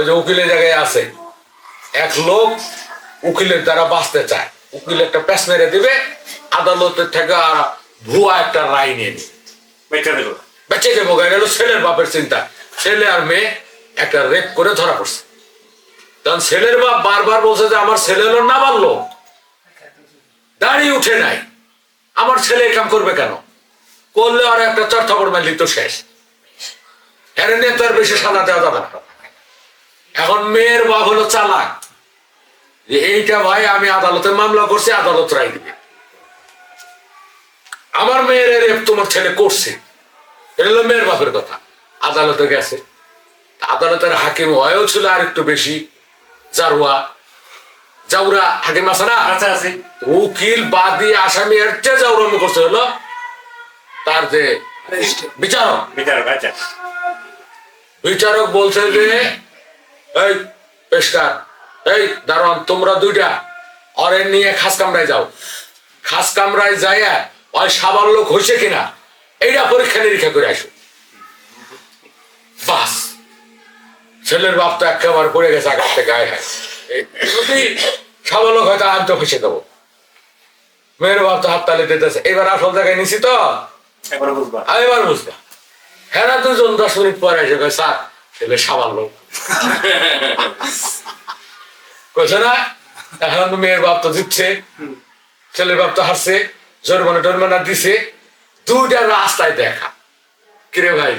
ওই যে উকিলের জায়গায় আছে। এক লোক উকিলের দ্বারা বাঁচতে চায়। উকিল একটা প্যাস মেরে দিবে আদালতের থেকে আর ভুয়া একটা রায় নিয়ে নিবে। বেচা দেবো। হলো ছেলের বাপের চিন্তা। ছেলে আর মেয়ে একটা রেপ করে ধরা পড়ছে। কারণ ছেলের বাপ বারবার বলছে যে আমার ছেলে হলো না বাড়লো দাঁড়িয়ে উঠে নাই। আমার ছেলে এই কাম করবে কেন? করলে আর একটা চর্থাপড় মারলি তো শেষ। এর আর বেশি সাদা দেওয়া যাবে না। এখন মেয়ের বাপ হলো চালাক। যে এইটা ভাই আমি আদালতে মামলা করছি আদালত রায় দিবে। আমার মেয়ের রেপ তোমার ছেলে করছে। এটা হলো মেয়ের বাপের কথা। আদালতে গেছে। আদালতের হাকিম হয়েও ছিল আর একটু বেশি। জারুয়া। জাউরা হাকিম আছে না? আচ্ছা উকিল বাদী আসামি এর চেয়ে জাউরামি করছে হলো তার যে বিচারক। বিচার বেচা বিচারক বলছে যে এই পেশকার। এই দারোয়ান তোমরা দুইটা অরেন নিয়ে খাস কামরায় যাও। খাস কামরায় যাইয়া ওই সাবার লোক হয়েছে কিনা এইটা পরীক্ষা নিরীক্ষা করে আসো। বাস। ছেলের বাপ তো একেবারে পড়ে গেছে আকাশতে গায়ে হয়। যদি সাবার লোক হয়তো তো ফেসে দেবো। মেয়ের বাপ তো হাত তালে দিতেছে। এবার আসল জায়গায় নিছি তো? বুঝবা। এবার বুঝলাম হ্যাঁ দুজন দশ মিনিট পরে এসে স্যার ছেলে সাবাল লোক কইছে না এখন মেয়ের বাপ তো দিচ্ছে ছেলের বাপ তো হাসছে জরিমানা টরিমানা দিছে দুইটা রাস্তায় দেখা। কিরে ভাই?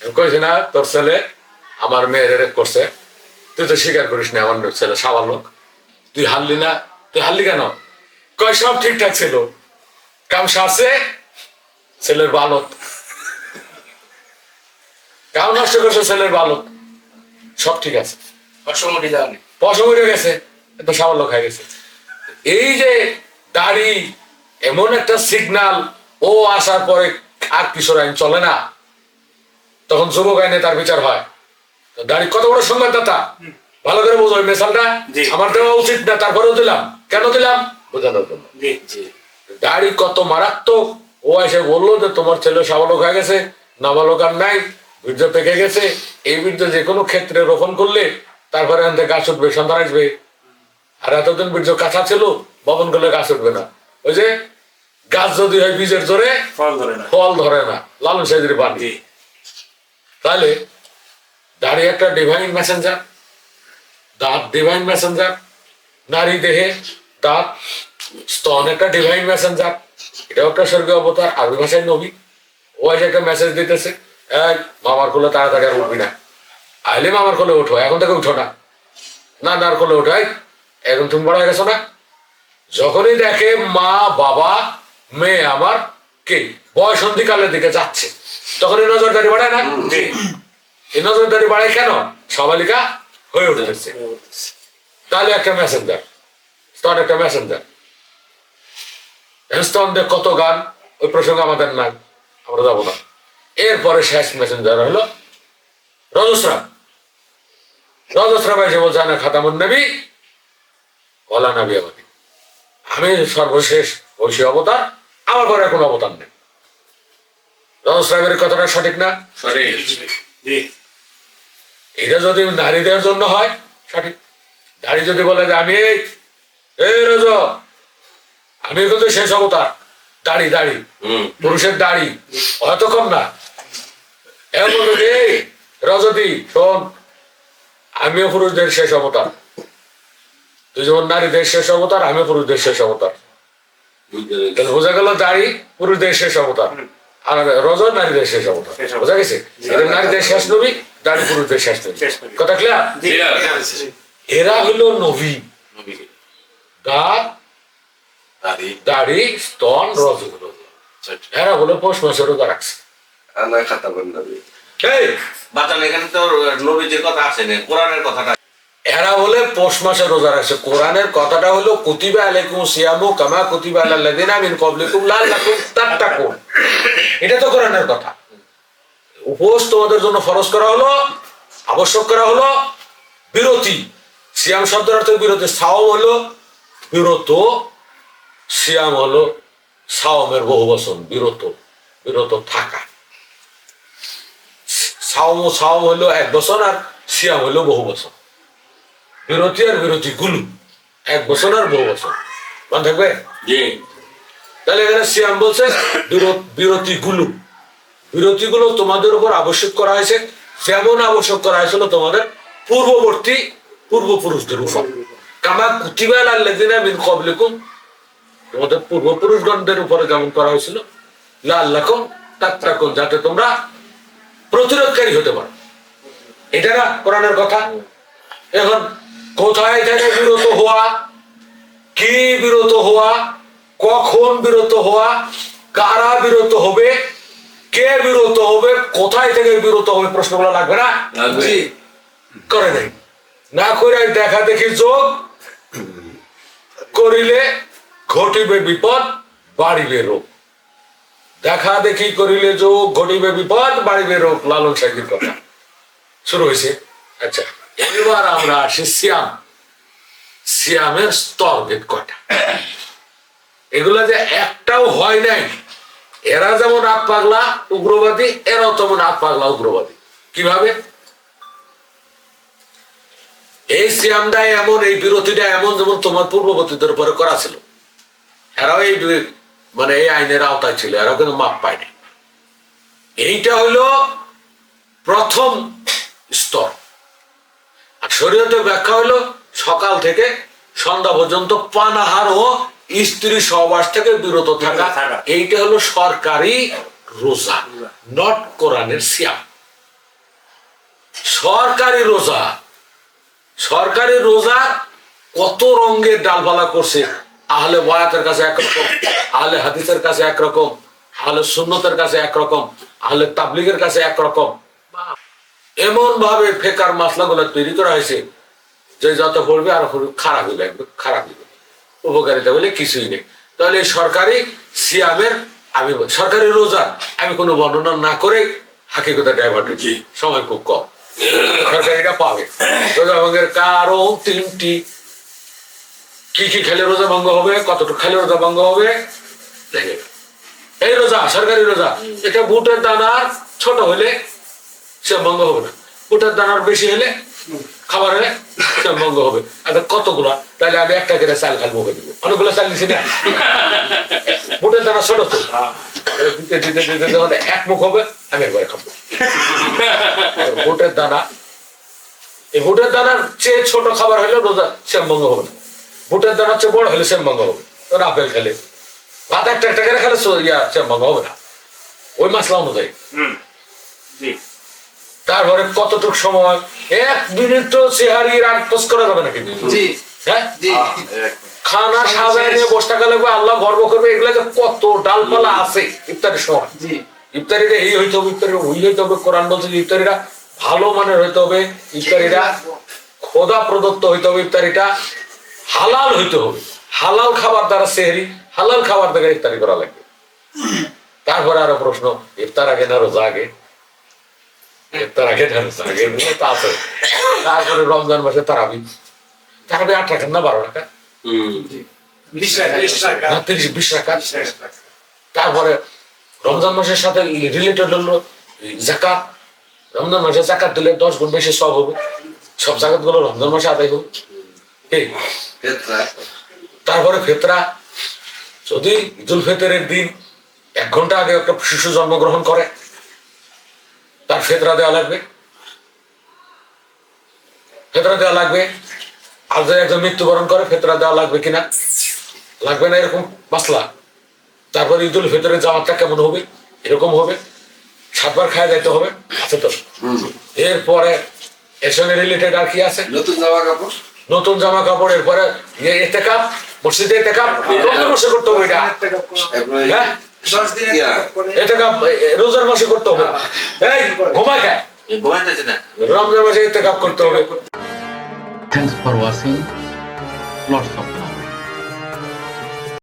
কইছে না তোর ছেলে আমার মেয়ের রেপ করছে। তুই তো স্বীকার করিস না আমার ছেলে সাবাল লোক তুই হারলি না তুই হারলি কেন? কয় সব ঠিকঠাক ছিল। কাম সারছে ছেলের বালক। নষ্ট করছে ছেলের বালক। সব ঠিক আছে। যাওয়া নেই পয়সা গেছে এত সামান্য খাই গেছে। এই যে দাড়ি এমন একটা সিগনাল ও আসার পরে আর কিশোর আইন চলে না। তখন যুবক আইনে তার বিচার হয়। তো দাড়ি কত বড় সংবাদদাতা? ভালো করে বোঝো মেশালটা। আমার দেওয়া উচিত না তারপরেও দিলাম। কেন দিলাম? বোঝানোর জন্য। জি জি। দাড়ি কত মারাত্মক। ও এসে বলল যে তোমার ছেলে সাবালক হয়ে গেছে নাবালক আর নাই। বীর্য পেকে গেছে। এই বীর্য যে কোনো ক্ষেত্রে রোপণ করলে তারপরে আনতে গাছ উঠবে সন্তান আসবে। আর এতদিন বীর্য কাঁচা ছিল বপন করলে গাছ উঠবে না। ওই যে গাছ যদি হয় বীজের জোরে ফল ধরে না। ফল ধরে না লালন পানি জি। তাহলে দাড়ি একটা ডিভাইন মেসেঞ্জার দাঁত ডিভাইন মেসেঞ্জার নারী দেহে দাঁত স্তন একটা ডিভাইন মেসেঞ্জার এটাও একটা স্বর্গীয় অবতার আরবি ভাষায় নবী। ও একটা মেসেজ দিতেছে। মামার কোলে তাড়াতাড়ি আর উঠবি না। আইলে মামার কোলে উঠো এখন থেকে উঠো না। না নার কোলে উঠো এই, এখন তুমি বড় হয়ে গেছো না? যখনই দেখে মা বাবা মেয়ে আমার কে বয়সন্ধিকালের দিকে যাচ্ছে তখন এই নজরদারি বাড়ায় না? এই নজরদারি বাড়ায় কেন? সবালিকা হয়ে উঠেছে তাহলে একটা মেসেঞ্জার স্তন একটা মেসেঞ্জার স্তন কত গান ওই প্রসঙ্গ আমাদের নাই আমরা যাব না। এরপরে শেষ মেসেঞ্জার হলো রজস্রাম। রজস্রাম এসে বলছে না খাতামুন নবী ওলা নবী আমাকে। আমি সর্বশেষ ঐশী অবতার আমার ঘরে কোনো অবতার নেই। রজস্রামের কথাটা সঠিক না? এটা যদি নারীদের জন্য হয় সঠিক। নারী যদি বলে যে আমি এই এই রোজ আমি কিন্তু শেষ অবতার। দাড়ি দাড়ি। পুরুষের দাড়ি। হয়তো কম না এমন রজতি শোন আমিও পুরুষদের শেষ অবতার। তুই যেমন নারীদের শেষ অবতার আমিও পুরুষদের শেষ অবতার। বোঝা গেল দাড়ি পুরুষদের শেষ অবতার। আর রজ নারীদের শেষ অবতার। বোঝা গেছে? নারীদের শেষ নবী দাড়ি পুরুষদের শেষ নবী। কথা ক্লিয়ার এরা হলো নবী। নবী। দাড়ি, স্তন রজগুলো। চারটে। এরা হলো পৌষ মাসে রোজা রাখছে। খাতা এই! এখানে তো নবীজির কথা আসে না কোরআনের কথাটা। এরা হলে পৌষ মাসে রোজা রাখছে। কোরআনের কথাটা হলো কুতিবা আলাইকুম সিয়ামু কামা কুতিবা আলাল্লাযিনা মিন ক্বাবলিকুম লাআল্লাকুম তাত্তাকুন। এটা তো কোরআনের কথা। উপোস তোমাদের জন্য ফরজ করা হলো আবশ্যক করা হলো বিরতি। সিয়াম শব্দের অর্থ বিরতি। সাওম হলো বিরত সিয়াম হলো সাওমের বহু বচন বিরত বিরত থাকা। সাওম সাওম হলো এক বছর আর সিয়াম হলো বহু বছর বিরতি আর বিরতি গুলো এক বছর আর বহু বছর মনে থাকবে? জি। তাহলে এখানে সিয়াম বলছে বিরতি গুলো বিরতি গুলো তোমাদের উপর আবশ্যক করা হয়েছে। যেমন আবশ্যক করা হয়েছিল তোমাদের পূর্ববর্তী পূর্বপুরুষদের উপর। কামা কুতিবাল আল্লাদিনা মিন কবলিকুম তোমাদের পূর্বপুরুষগণদের উপরে যেমন করা হয়েছিল লাল্লাকুম তাত্তাকুম যাতে তোমরা প্রতিরোধকারী হতে পারো। এটা না কোরআনের কথা? এখন কোথায় থেকে বিরত হওয়া কি বিরত হওয়া কখন বিরত হওয়া কারা বিরত হবে কে বিরত হবে কোথায় থেকে বিরত হবে প্রশ্নগুলো লাগবে না? করে নাই। না করে দেখা দেখি যোগ করিলে ঘটিবে বিপদ, বাড়িবে রোগ। দেখা দেখি করিলে যোগ ঘটিবে বিপদ, বাড়িবে রোগ, লালন সাহির কথা। শুরু হয়েছে। আচ্ছা এবার আমরা আসি সিয়াম। সিয়ামের স্তর ভেদ কয়টা? এগুলো যে একটাও হয় নাই। এরা যেমন আত পাগলা, উগ্রবাদী, এরাও তেমন আত পাগলা, উগ্রবাদী। কীভাবে? এই সিয়ামটা এমন, এই বিরতিটা এমন যেমন তোমার পূর্ববর্তীদের উপরে করা ছিল। এরাও এই মানে এই আইনের আওতায় ছিল এরাও কিন্তু মাপ পায়নি। এইটা হইল প্রথম স্তর। আর শরীয়তের ব্যাখ্যা হলো সকাল থেকে সন্ধ্যা পর্যন্ত পানাহার ও স্ত্রী সহবাস থেকে বিরত থাকা। থাকা। এইটা হলো সরকারি রোজা নট কোরআনের সিয়াম। সরকারি রোজা সরকারি রোজা কত রঙের ডালপালা করছে? আহলে ওয়ায়াতের কাছে একরকম, আহলে হাদিসের কাছে একরকম, আহলে সুন্নতের কাছে একরকম, আহলে তাবলিগের কাছে একরকম। এমন ভাবে ফেকার মশলাগুলো তৈরি করা হয়েছে যে যত পড়বে আর খারাপই লাগবে খারাপই উপকারিতা বলে কিছুই নেই। তাহলে সরকারি সিয়ামের, আমি সরকারি রোজা, আমি কোনো বর্ণনা না করে হাকিকতা হচ্ছি সময় খুব কম। সরকারিটা পাবে। রোজা ভঙ্গের কারণ তিনটি কি কি খেলে রোজা ভঙ্গ হবে, কতটুকু খেলে রোজা ভঙ্গ হবে, দেখে এই রোজা, সরকারি রোজা, এটা বুটের দানার ছোট হলে সে ভঙ্গ হবে না। বুটের দানার বেশি হলে খাবার হলে সে ভঙ্গ হবে। আচ্ছা কতগুলা? তাহলে আমি একটা করে চাল খাল মুখে দিব। অনেকগুলো চাল দিছি না? বুটের দানা ছোট তো। দিতে দিতে দিতে যখন এক মুখ হবে, আমি একবারে খাব। বুটের দানা, এই বুটের দানার চেয়ে ছোট খাবার হলে রোজা সে ভঙ্গ হবে না। বুটের দানার চেয়ে বড় হলে সে ভঙ্গ হবে। তোর আপেল খেলে। ভাত একটা একটা করে খেলে ইয়া সে ভঙ্গ হবে না। ওই মাসলা অনুযায়ী। তারপরে কতটুকু সময়? এক মিনিট তো চেহারি রাগ পোস করা যাবে না কিন্তু। হ্যাঁ? খানা সাজায় নিয়ে বসে থাকা লাগবে আল্লাহ গর্ব করবে এগুলা যে কত ডালপালা আছে ইফতারের সময়। জি। ইফতারিটা এই হইতে হবে ইফতারি ওই হইতে হবে কোরআন বলছে যে ইফতারিটা ভালো মানের হইতে হবে ইফতারিটা খোদা প্রদত্ত হইতে হবে ইফতারিটা। হালাল হইতে হবে। হালাল খাবার দ্বারা সেহরি হালাল খাবার দ্বারা ইফতারি করা লাগবে। তারপরে আরও প্রশ্ন ইফতার আগে না রোজা আগে? ইফতার আগে না রোজা আগে? এগুলো তারপরে রমজান মাসে তারাবি। তারাবি আট টাকা না বারো টাকা বিশ টাকা তারপরে রমজান মাসের সাথে রিলেটেড হলো জাকাত। রমজান মাসে জাকাত দিলে দশ গুণ বেশি সব হবে। সব জাকাতগুলো রমজান মাসে আদায় হবে। তারপরে ফেতরা। যদি ঈদুল ফেতরের দিন এক ঘণ্টা আগে একটা শিশু জন্মগ্রহণ করে তার ফেতরা দেওয়া লাগবে। ফেতরা দেওয়া লাগবে। আর যদি একজন মৃত্যুবরণ করে ফেতরা দেওয়া লাগবে কিনা? লাগবে না এরকম মাসলা। তারপর ঈদুল ফেতরের জামাতটা কেমন হবে? এরকম হবে। সাতবার খায় যাইতে হবে। আছে তো? এরপরে এর সঙ্গে রিলেটেড আর কি আছে? নতুন জামা কাপড়? নতুন জামা কাপড়ের ইয়ে এতে কাপ মসজিদে এতে কাপ বসে মাসে করতে হবে এটা। হ্যাঁ? পরে। এতে কাপ রোজার মাসে করতে হবে। এই ঘুমায় খায় রমজান মাসে এতে কাপ করতে হবে। Thanks for watching. Lots of love.